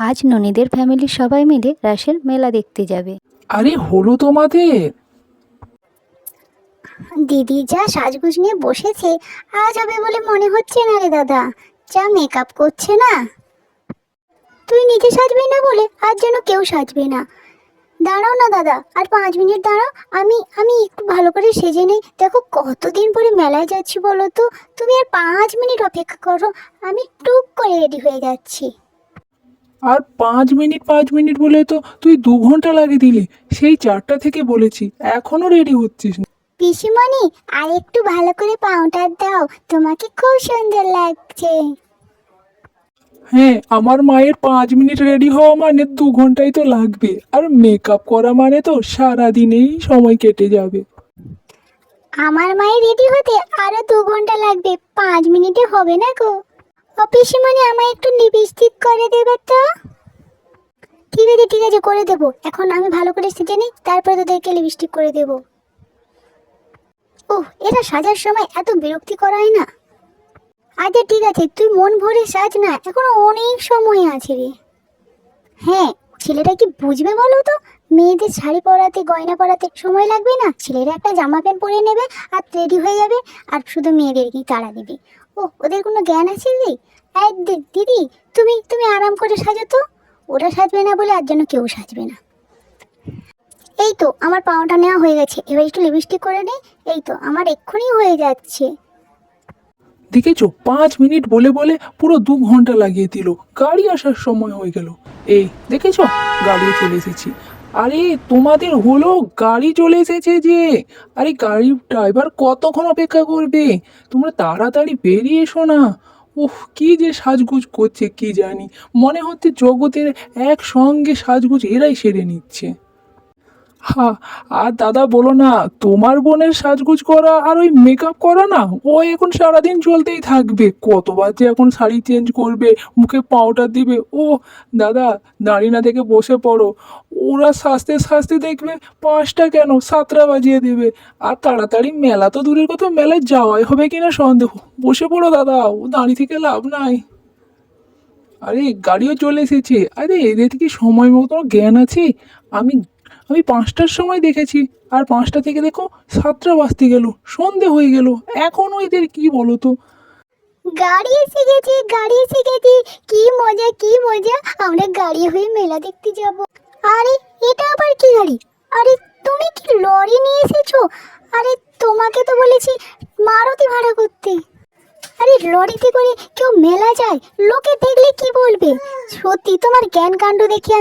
আজ ননীদের ফ্যামিলির সবাই মিলে রাসেল মেলা দেখতে যাবে। আরে হলো তোমাদের? দিদি যা সাজগুজ নিয়ে বসেছে আজ হবে বলে মনে হচ্ছে না রে দাদা। যা মেকআপ করছে না। তুই নিজে সাজবি না বলে আজ যেন কেউ সাজবে না। দাঁড়াও না দাদা আর পাঁচ মিনিট দাঁড়াও আমি আমি একটু ভালো করে সেজে নেই। দেখো কতদিন পরে মেলায় যাচ্ছি বলো তো? তুমি আর পাঁচ মিনিট অপেক্ষা করো আমি টুক করে রেডি হয়ে যাচ্ছি। আর পাঁচ মিনিট পাঁচ মিনিট বলে তো তুই দু ঘণ্টা লাগিয়ে দিলি। সেই চারটা থেকে বলেছি এখনও রেডি হচ্ছিস না। পিসিমণি আর একটু ভালো করে পাউডার দাও তোমাকে খুব সুন্দর লাগছে। হ্যাঁ আমার মায়ের পাঁচ মিনিট রেডি হওয়া মানে দু ঘন্টাই তো লাগবে। আর মেকআপ করা মানে তো সারা দিনেই সময় কেটে যাবে। আমার মায়ের রেডি হতে আরও দু ঘণ্টা লাগবে পাঁচ মিনিটে হবে না গো। ও পিসিমণি আমায় একটু লিপস্টিক করে দেবে তো? ঠিক আছে ঠিক আছে, করে দেবো। এখন আমি ভালো করে সেজে নিই, তারপরে তোদেরকে লিপস্টিক করে দেবো। ও এটা সাজার সময় এত বিরক্তি করায় না? আচ্ছা ঠিক আছে, তুই মন ভরে সাজ না, এখনও অনেক সময় আছে রে। হ্যাঁ ছেলেটা কি বুঝবে বলো তো? মেয়েদের শাড়ি পরাতে, গয়না পরাতে সময় লাগবে না? ছেলেরা একটা জামা প্যান্ট পরে নেবে আর রেডি হয়ে যাবে আর শুধু মেয়েদেরকেই তাড়া দেবে। ও ওদের কোনো জ্ঞান আছে দিদি দিদি, তুমি তুমি আরাম করে সাজো তো। ওরা সাজবে না বলে আর যেন কেউ সাজবে না। এই তো, আমার পাওয়াটা নেওয়া হয়ে গেছে। এবার একটু লিপস্টিক করে নিই এই তো, আমার এক্ষুনি হয়ে যাচ্ছে। দেখেছ? পাঁচ মিনিট বলে বলে পুরো দু ঘণ্টা লাগিয়ে দিল। গাড়ি আসার সময় হয়ে গেল। এই, দেখেছ? গাড়িও চলে এসেছি। আরে, তোমাদের হলো গাড়ি চলে এসেছে যে। আরে গাড়ির ড্রাইভার কতক্ষণ অপেক্ষা করবে? তোমরা তাড়াতাড়ি বেরিয়ে এসো না। উফ, কি যে সাজগুজ করছে, কি জানি। মনে হচ্ছে জগতের একসঙ্গে সাজগুজ এরাই সেরে নিচ্ছে। হা, আর দাদা বলো না, তোমার বোনের সাজগুজ করা আর ওই মেকআপ করা না, ও এখন সারাদিন চলতেই থাকবে। কতবার যে এখন শাড়ি চেঞ্জ করবে, মুখে পাউডার দিবে। ও, দাদা দাঁড়িয়ে না থেকে বসে পড়ো। ওরা সাজতে সাজতে দেখবে পাঁচটা কেন, সাতটা বাজিয়ে দেবে। আর তাড়াতাড়ি মেলা তো দূরের কথা, মেলায় যাওয়াই হবে কিনা সন্দেহ। বসে পড়ো, দাদা, ও দাঁড়িয়ে থেকে লাভ নাই। আরে, গাড়িও চলে এসেছে। আরে, এদের কি সময় মতো জ্ঞান আছে? আমি আমি পাঁচটার সময় দেখেছি। আর পাঁচটা থেকে দেখো সাতটা বাজতে গেল, সন্ধে হয়ে গেল। এখনও এদের কি বলো তো? গাড়ি এসে গেছে, গাড়ি এসে গেছে। কি মজা কি মজা। আমরা গাড়ি হয়ে মেলা দেখতে যাব। আরে, এটা আবার কি গাড়ি? আরে, তুমি কি লরি নিয়ে এসেছ? আরে, তোমাকে তো বলেছি মারুতি ভাড়া করতে। আরে, লরিতে করে কেউ মেলা যায়, লোকে দেখলে কি বলবে? সত্যি তোমার জ্ঞান কাণ্ড দেখি